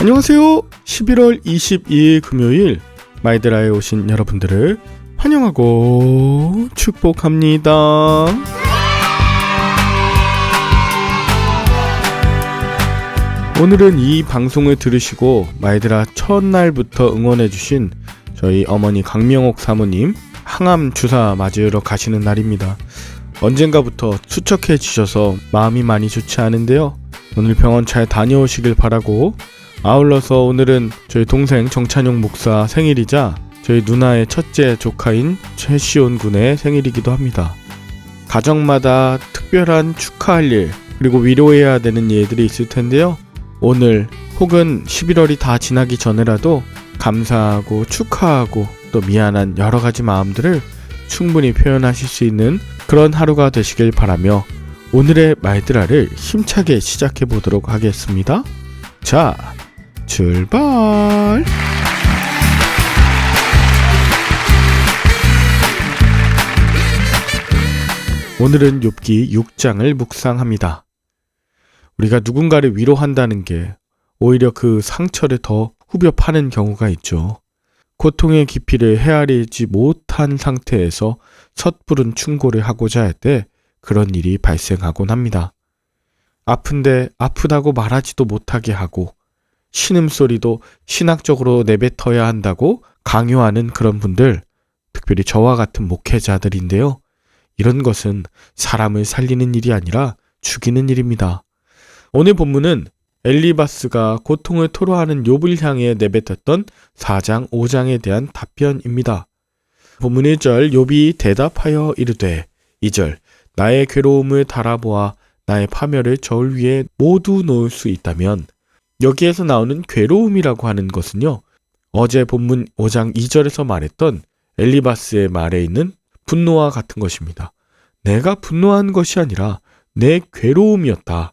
안녕하세요. 11월 22일 금요일 마이드라에 오신 여러분들을 환영하고 축복합니다. 오늘은 이 방송을 들으시고 마이드라 첫날부터 응원해주신 저희 어머니 강명옥 사모님 항암 주사 맞으러 가시는 날입니다. 언젠가부터 수척해 지셔서 마음이 많이 좋지 않은데요. 오늘 병원 잘 다녀오시길 바라고 아울러서 오늘은 저희 동생 정찬용 목사 생일이자 저희 누나의 첫째 조카인 최시온 군의 생일이기도 합니다. 가정마다 특별한 축하할 일 그리고 위로해야 되는 일들이 있을 텐데요. 오늘 혹은 11월이 다 지나기 전에라도 감사하고 축하하고 또 미안한 여러 가지 마음들을 충분히 표현하실 수 있는 그런 하루가 되시길 바라며 오늘의 말드라를 힘차게 시작해 보도록 하겠습니다. 자, 출발! 오늘은 욥기 6장을 묵상합니다. 우리가 누군가를 위로한다는 게 오히려 그 상처를 더 후벼 파는 경우가 있죠. 고통의 깊이를 헤아리지 못한 상태에서 섣부른 충고를 하고자 할 때 그런 일이 발생하곤 합니다. 아픈데 아프다고 말하지도 못하게 하고 신음소리도 신학적으로 내뱉어야 한다고 강요하는 그런 분들, 특별히 저와 같은 목회자들인데요. 이런 것은 사람을 살리는 일이 아니라 죽이는 일입니다. 오늘 본문은 엘리바스가 고통을 토로하는 욥을 향해 내뱉었던 4장 5장에 대한 답변입니다. 본문 1절 욥이 대답하여 이르되 2절 나의 괴로움을 달아보아 나의 파멸을 저울 위에 모두 놓을 수 있다면 여기에서 나오는 괴로움이라고 하는 것은요. 어제 본문 5장 2절에서 말했던 엘리바스의 말에 있는 분노와 같은 것입니다. 내가 분노한 것이 아니라 내 괴로움이었다.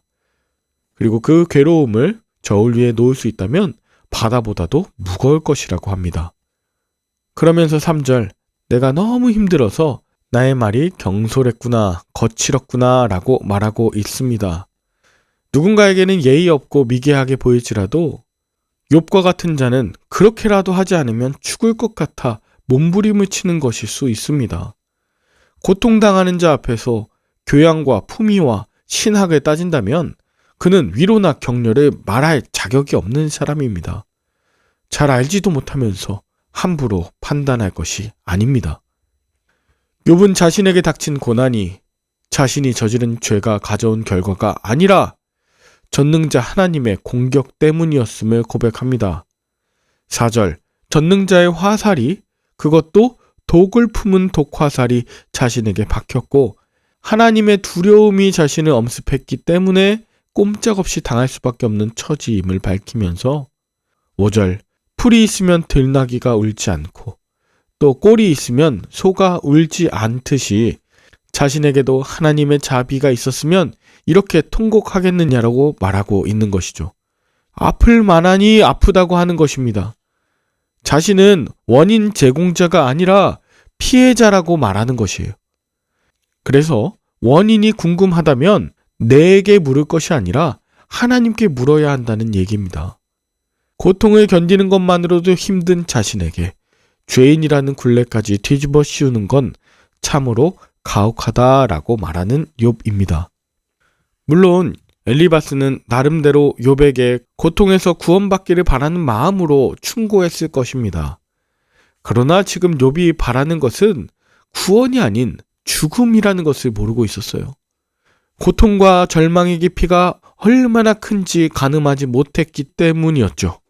그리고 그 괴로움을 저울 위에 놓을 수 있다면 바다보다도 무거울 것이라고 합니다. 그러면서 3절, 내가 너무 힘들어서 나의 말이 경솔했구나, 거칠었구나 라고 말하고 있습니다. 누군가에게는 예의 없고 미개하게 보일지라도 욥과 같은 자는 그렇게라도 하지 않으면 죽을 것 같아 몸부림을 치는 것일 수 있습니다. 고통당하는 자 앞에서 교양과 품위와 신학을 따진다면 그는 위로나 격려를 말할 자격이 없는 사람입니다. 잘 알지도 못하면서 함부로 판단할 것이 아닙니다. 욥은 자신에게 닥친 고난이 자신이 저지른 죄가 가져온 결과가 아니라 전능자 하나님의 공격 때문이었음을 고백합니다. 4절 전능자의 화살이 그것도 독을 품은 독화살이 자신에게 박혔고 하나님의 두려움이 자신을 엄습했기 때문에 꼼짝없이 당할 수밖에 없는 처지임을 밝히면서 5절 풀이 있으면 들나귀가 울지 않고 또 꼴이 있으면 소가 울지 않듯이 자신에게도 하나님의 자비가 있었으면 이렇게 통곡하겠느냐라고 말하고 있는 것이죠. 아플 만하니 아프다고 하는 것입니다. 자신은 원인 제공자가 아니라 피해자라고 말하는 것이에요. 그래서 원인이 궁금하다면 내게 물을 것이 아니라 하나님께 물어야 한다는 얘기입니다. 고통을 견디는 것만으로도 힘든 자신에게 죄인이라는 굴레까지 뒤집어 씌우는 건 참으로 가혹하다라고 말하는 욥입니다. 물론 엘리바스는 나름대로 욥에게 고통에서 구원받기를 바라는 마음으로 충고했을 것입니다. 그러나 지금 욥이 바라는 것은 구원이 아닌 죽음이라는 것을 모르고 있었어요. 고통과 절망의 깊이가 얼마나 큰지 가늠하지 못했기 때문이었죠.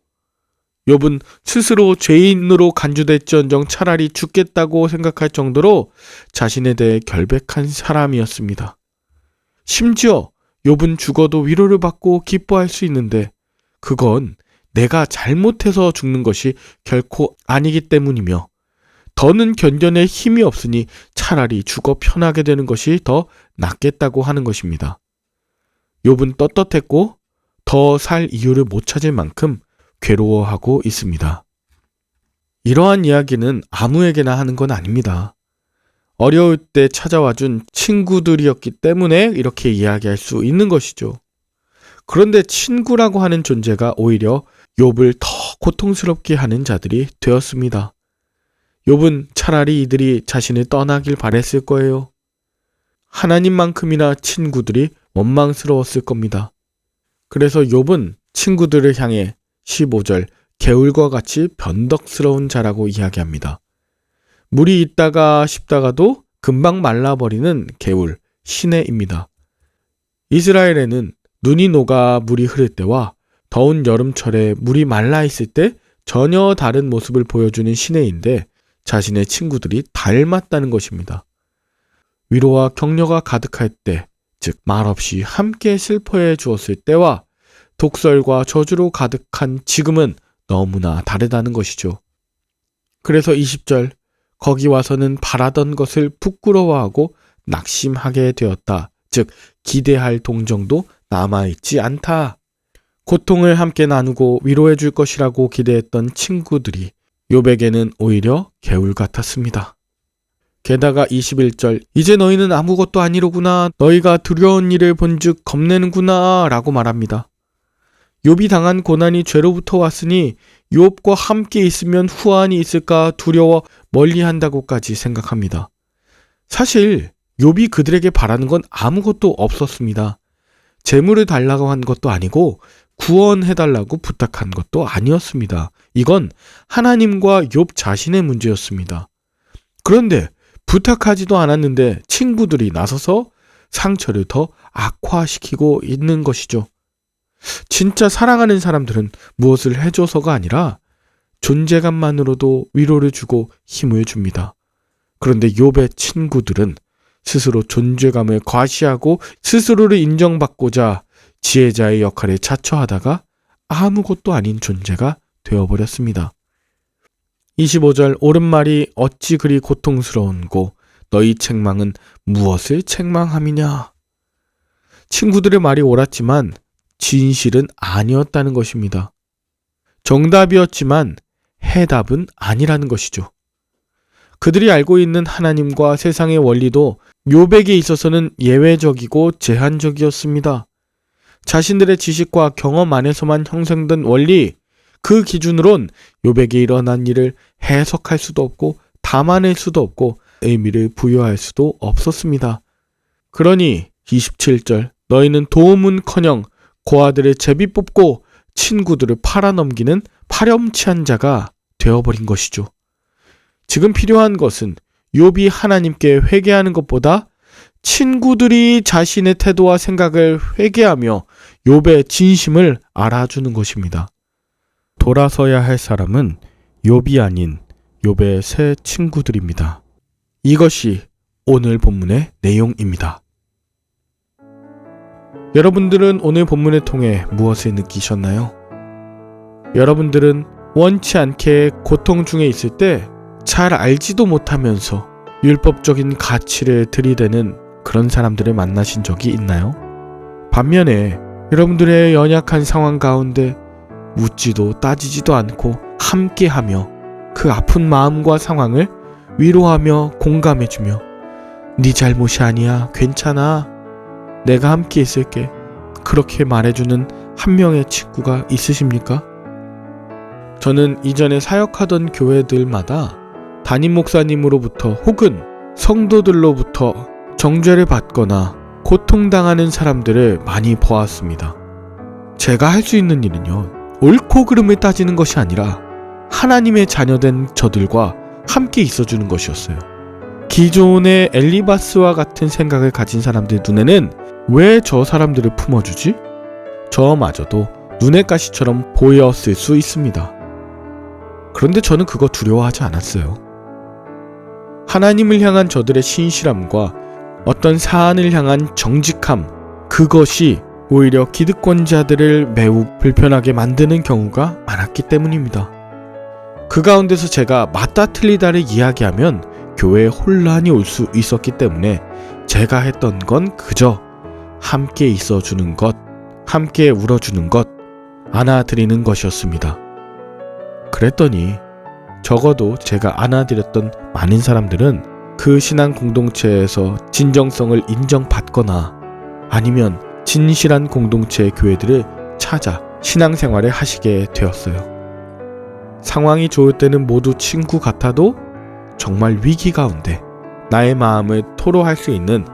욥은 스스로 죄인으로 간주됐지언정 차라리 죽겠다고 생각할 정도로 자신에 대해 결백한 사람이었습니다. 심지어 욥은 죽어도 위로를 받고 기뻐할 수 있는데 그건 내가 잘못해서 죽는 것이 결코 아니기 때문이며 더는 견뎌낼 힘이 없으니 차라리 죽어 편하게 되는 것이 더 낫겠다고 하는 것입니다. 욥은 떳떳했고 더 살 이유를 못 찾을 만큼 괴로워하고 있습니다. 이러한 이야기는 아무에게나 하는 건 아닙니다. 어려울 때 찾아와 준 친구들이었기 때문에 이렇게 이야기할 수 있는 것이죠. 그런데 친구라고 하는 존재가 오히려 욥을 더 고통스럽게 하는 자들이 되었습니다. 욥은 차라리 이들이 자신을 떠나길 바랬을 거예요. 하나님만큼이나 친구들이 원망스러웠을 겁니다. 그래서 욥은 친구들을 향해 15절 개울과 같이 변덕스러운 자라고 이야기합니다. 물이 있다가 싶다가도 금방 말라버리는 개울, 시내입니다. 이스라엘에는 눈이 녹아 물이 흐를 때와 더운 여름철에 물이 말라 있을 때 전혀 다른 모습을 보여주는 시내인데 자신의 친구들이 닮았다는 것입니다. 위로와 격려가 가득할 때, 즉 말없이 함께 슬퍼해 주었을 때와 독설과 저주로 가득한 지금은 너무나 다르다는 것이죠. 그래서 20절, 거기 와서는 바라던 것을 부끄러워하고 낙심하게 되었다. 즉, 기대할 동정도 남아있지 않다. 고통을 함께 나누고 위로해 줄 것이라고 기대했던 친구들이 요백에는 오히려 개울 같았습니다. 게다가 21절 이제 너희는 아무것도 아니로구나 너희가 두려운 일을 본즉 겁내는구나 라고 말합니다. 욥이 당한 고난이 죄로부터 왔으니 욥과 함께 있으면 후환이 있을까 두려워 멀리한다고까지 생각합니다. 사실 욥이 그들에게 바라는 건 아무것도 없었습니다. 재물을 달라고 한 것도 아니고 구원해달라고 부탁한 것도 아니었습니다. 이건 하나님과 욥 자신의 문제였습니다. 그런데 부탁하지도 않았는데 친구들이 나서서 상처를 더 악화시키고 있는 것이죠. 진짜 사랑하는 사람들은 무엇을 해줘서가 아니라 존재감만으로도 위로를 주고 힘을 줍니다. 그런데 욥의 친구들은 스스로 존재감을 과시하고 스스로를 인정받고자 지혜자의 역할에 자처하다가 아무것도 아닌 존재가 되어버렸습니다. 25절 옳은말이 어찌 그리 고통스러운고 너희 책망은 무엇을 책망함이냐. 친구들의 말이 옳았지만 진실은 아니었다는 것입니다. 정답이었지만 해답은 아니라는 것이죠. 그들이 알고 있는 하나님과 세상의 원리도 묘백에 있어서는 예외적이고 제한적이었습니다. 자신들의 지식과 경험 안에서만 형성된 원리, 그 기준으론 요백에 일어난 일을 해석할 수도 없고 담아낼 수도 없고 의미를 부여할 수도 없었습니다. 그러니 27절 너희는 도움은커녕 고아들을 제비 뽑고 친구들을 팔아넘기는 파렴치한 자가 되어버린 것이죠. 지금 필요한 것은 욥이 하나님께 회개하는 것보다 친구들이 자신의 태도와 생각을 회개하며 욥의 진심을 알아주는 것입니다. 돌아서야 할 사람은 욥이 아닌 욥의 새 친구들입니다. 이것이 오늘 본문의 내용입니다. 여러분들은 오늘 본문을 통해 무엇을 느끼셨나요? 여러분들은 원치 않게 고통 중에 있을 때 잘 알지도 못하면서 율법적인 가치를 들이대는 그런 사람들을 만나신 적이 있나요? 반면에 여러분들의 연약한 상황 가운데 묻지도 따지지도 않고 함께하며 그 아픈 마음과 상황을 위로하며 공감해주며 네 잘못이 아니야 괜찮아 내가 함께 있을게 그렇게 말해주는 한 명의 친구가 있으십니까? 저는 이전에 사역하던 교회들마다 담임 목사님으로부터 혹은 성도들로부터 정죄를 받거나 고통당하는 사람들을 많이 보았습니다. 제가 할 수 있는 일은요, 옳고 그름을 따지는 것이 아니라 하나님의 자녀된 저들과 함께 있어주는 것이었어요. 기존의 엘리바스와 같은 생각을 가진 사람들 눈에는 왜 저 사람들을 품어주지? 저마저도 눈의 가시처럼 보였을 수 있습니다. 그런데 저는 그거 두려워하지 않았어요. 하나님을 향한 저들의 신실함과 어떤 사안을 향한 정직함, 그것이 오히려 기득권자들을 매우 불편하게 만드는 경우가 많았기 때문입니다. 그 가운데서 제가 맞다 틀리다를 이야기하면 교회에 혼란이 올 수 있었기 때문에 제가 했던 건 그저 함께 있어 주는 것, 함께 울어주는 것, 안아드리는 것이었습니다. 그랬더니 적어도 제가 안아드렸던 많은 사람들은 그 신앙 공동체에서 진정성을 인정받거나 아니면 진실한 공동체의 교회들을 찾아 신앙생활을 하시게 되었어요. 상황이 좋을 때는 모두 친구 같아도 정말 위기 가운데 나의 마음을 토로할 수 있는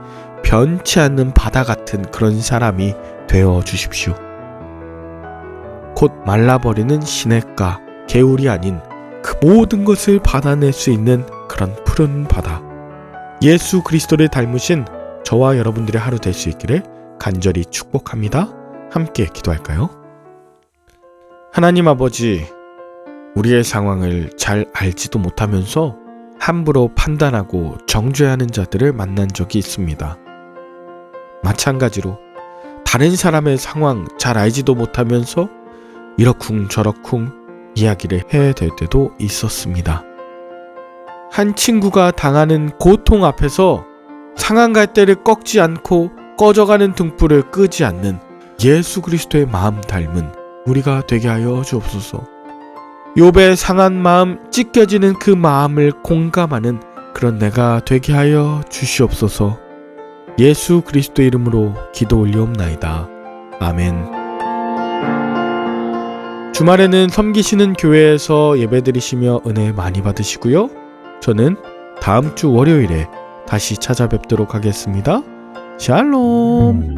변치 않는 바다 같은 그런 사람이 되어 주십시오. 곧 말라버리는 시냇가, 개울이 아닌 그 모든 것을 받아낼 수 있는 그런 푸른 바다. 예수 그리스도를 닮으신 저와 여러분들의 하루 될 수 있기를 간절히 축복합니다. 함께 기도할까요? 하나님 아버지, 우리의 상황을 잘 알지도 못하면서 함부로 판단하고 정죄하는 자들을 만난 적이 있습니다. 마찬가지로 다른 사람의 상황 잘 알지도 못하면서 이러쿵 저러쿵 이야기를 해야 될 때도 있었습니다. 한 친구가 당하는 고통 앞에서 상한 갈대를 꺾지 않고 꺼져가는 등불을 끄지 않는 예수 그리스도의 마음 닮은 우리가 되게 하여 주옵소서. 욥의 상한 마음 찢겨지는 그 마음을 공감하는 그런 내가 되게 하여 주시옵소서. 예수 그리스도 이름으로 기도 올리옵나이다. 아멘. 주말에는 섬기시는 교회에서 예배드리시며 은혜 많이 받으시고요. 저는 다음 주 월요일에 다시 찾아뵙도록 하겠습니다. 샬롬.